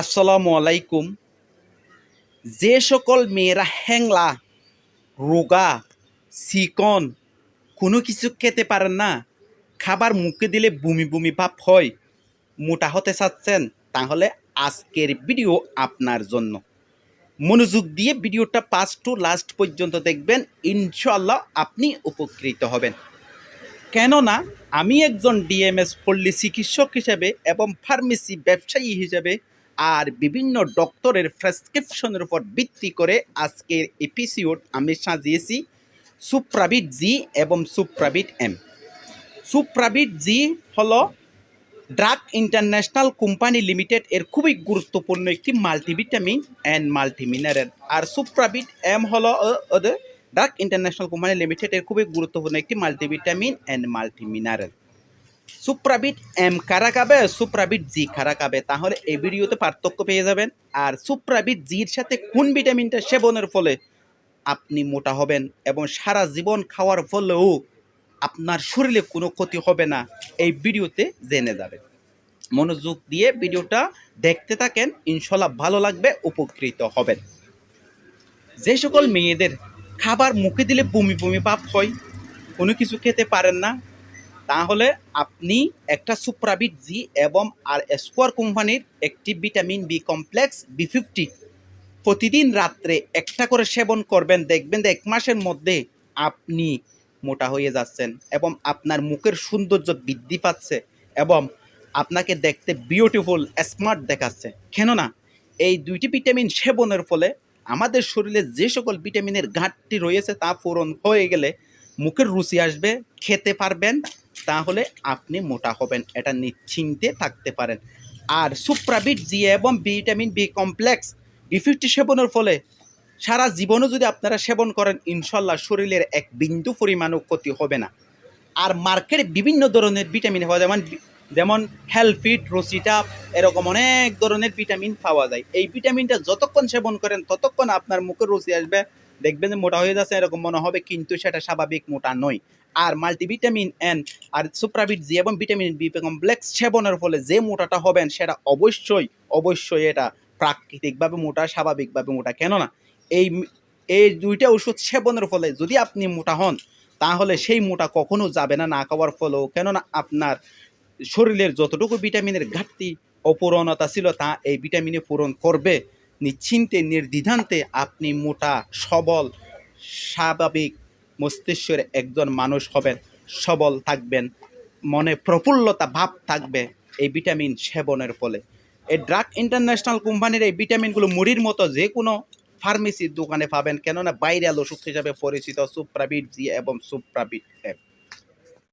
আসসালামু আলাইকুম। যে সকল মেয়েরা হ্যাংলা রোগা, চিকন, কোনো কিছু খেতে পারেন না, খাবার মুখে দিলে বমি বমি ভাব হয়, মোটা হতে চাচ্ছেন, তাহলে আজকের ভিডিও আপনার জন্য। মনোযোগ দিয়ে ভিডিওটা পাস টু লাস্ট পর্যন্ত দেখবেন ইনশাল্লাহ আপনি উপকৃত হবেন। কেননা, আমি একজন ডিএমএস পল্লী চিকিৎসক হিসেবে এবং ফার্মেসি ব্যবসায়ী হিসেবে আর বিভিন্ন ডক্টরের প্রেসক্রিপশনের উপর ভিত্তি করে আজকের এপিসিওড আমি সাজিয়েছি সুপ্রাবিট জি এবং সুপ্রাবিট এম সুপ্রাবিট জি হল ড্রাগ ইন্টারন্যাশনাল কোম্পানি লিমিটেড এর খুবই গুরুত্বপূর্ণ একটি মাল্টিভিটামিন অ্যান্ড মাল্টিমিনারেল আর সুপ্রাবিট এম হলো ড্রাগ ইন্টারন্যাশনাল কোম্পানি লিমিটেড এর খুবই গুরুত্বপূর্ণ একটি multivitamin and multimineral Supravit M কারা খাবে সুপ্রাবিট জি কারা খাবে তাহলে এই ভিডিওতে পার্থক্য পেয়ে যাবেন। আর সুপ্রাবিট জির সাথে কোন ভিটামিনটা সেবনের ফলে আপনি মোটা হবেন এবং সারা জীবন খাওয়ার ফলেও আপনার শরীরে কোনো ক্ষতি হবে না, এই ভিডিওতে জেনে যাবেন। মনোযোগ দিয়ে ভিডিওটা দেখতে থাকেন, ইনশাল্লাহ ভালো লাগবে, উপকৃত হবেন। যে সকল মেয়েদের খাবার মুখে দিলে বমি বমি ভাব হয়, কোনো কিছু খেতে পারেন না তাহলে আপনি একটা সুপ্রাবিট জি এবং আর স্কোয়ার কোম্পানির একটি vitamin B complex B fifty প্রতিদিন রাত্রে একটা করে সেবন করবেন, দেখবেন যে এক মাসের মধ্যে আপনি মোটা হয়ে যাচ্ছেন এবং আপনার মুখের সৌন্দর্য বৃদ্ধি পাচ্ছে এবং আপনাকে দেখতে বিউটিফুল স্মার্ট দেখাচ্ছে। কেননা এই দুইটি ভিটামিন সেবনের ফলে আমাদের শরীরে যে সকল ভিটামিনের ঘাটতি রয়েছে তা পূরণ হয়ে গেলে মুখের রুচি আসবে, খেতে পারবেন তাহলে আপনি মোটা হবেন, এটা নিশ্চিন্তে থাকতে পারেন। আর সুপ্রাবিট জি এবং vitamin B complex B fifty সেবনের ফলে সারা জীবনও যদি আপনারা সেবন করেন, ইনশাল্লাহ শরীরের এক বিন্দু পরিমাণও ক্ষতি হবে না। আর মার্কেটে বিভিন্ন ধরনের ভিটামিন পাওয়া যেমন যেমন হেলফিট রোসিটা এরকম অনেক ধরনের ভিটামিন পাওয়া যায়। এই ভিটামিনটা যতক্ষণ সেবন করেন, ততক্ষণ আপনার মুখে রুচি আসবে দেখবেন যে মোটা হয়ে যাচ্ছে, এরকম মনে হবে, কিন্তু সেটা স্বাভাবিক মোটা নয়। আর মাল্টিভিটামিন এন আর সুপ্রাভিট জি এবং ভিটামিন বি কমপ্লেক্স সেবনের ফলে যে মোটাটা হবেন, সেটা অবশ্যই অবশ্যই এটা প্রাকৃতিকভাবে মোটা, স্বাভাবিকভাবে মোটা। কেননা, এই এই দুইটা ওষুধ সেবনের ফলে যদি আপনি মোটা হন, তাহলে সেই মোটা কখনো যাবে না না খাওয়ার ফলেও। কেননা, আপনার শরীরের যতটুকু ভিটামিনের ঘাটতি, অপূরণতা ছিল তা এই ভিটামিনে পূরণ করবে। নিশ্চিন্তে, নির্দ্বিধান্তে আপনি মোটা, সবল, স্বাভাবিক মস্তিষ্কের একজন মানুষ হবেন, সবল থাকবেন, মনে প্রফুল্লতা ভাব থাকবে এই ভিটামিন সেবনের ফলে। এই ড্রাগ ইন্টারন্যাশনাল কোম্পানির এই ভিটামিনগুলো মুড়ির মতো যে কোনো ফার্মেসির দোকানে পাবেন, কেননা বাইরাল ওষুধ হিসাবে পরিচিত সুপ্রাবিট জি এবং সুপ্রাবিট এফ।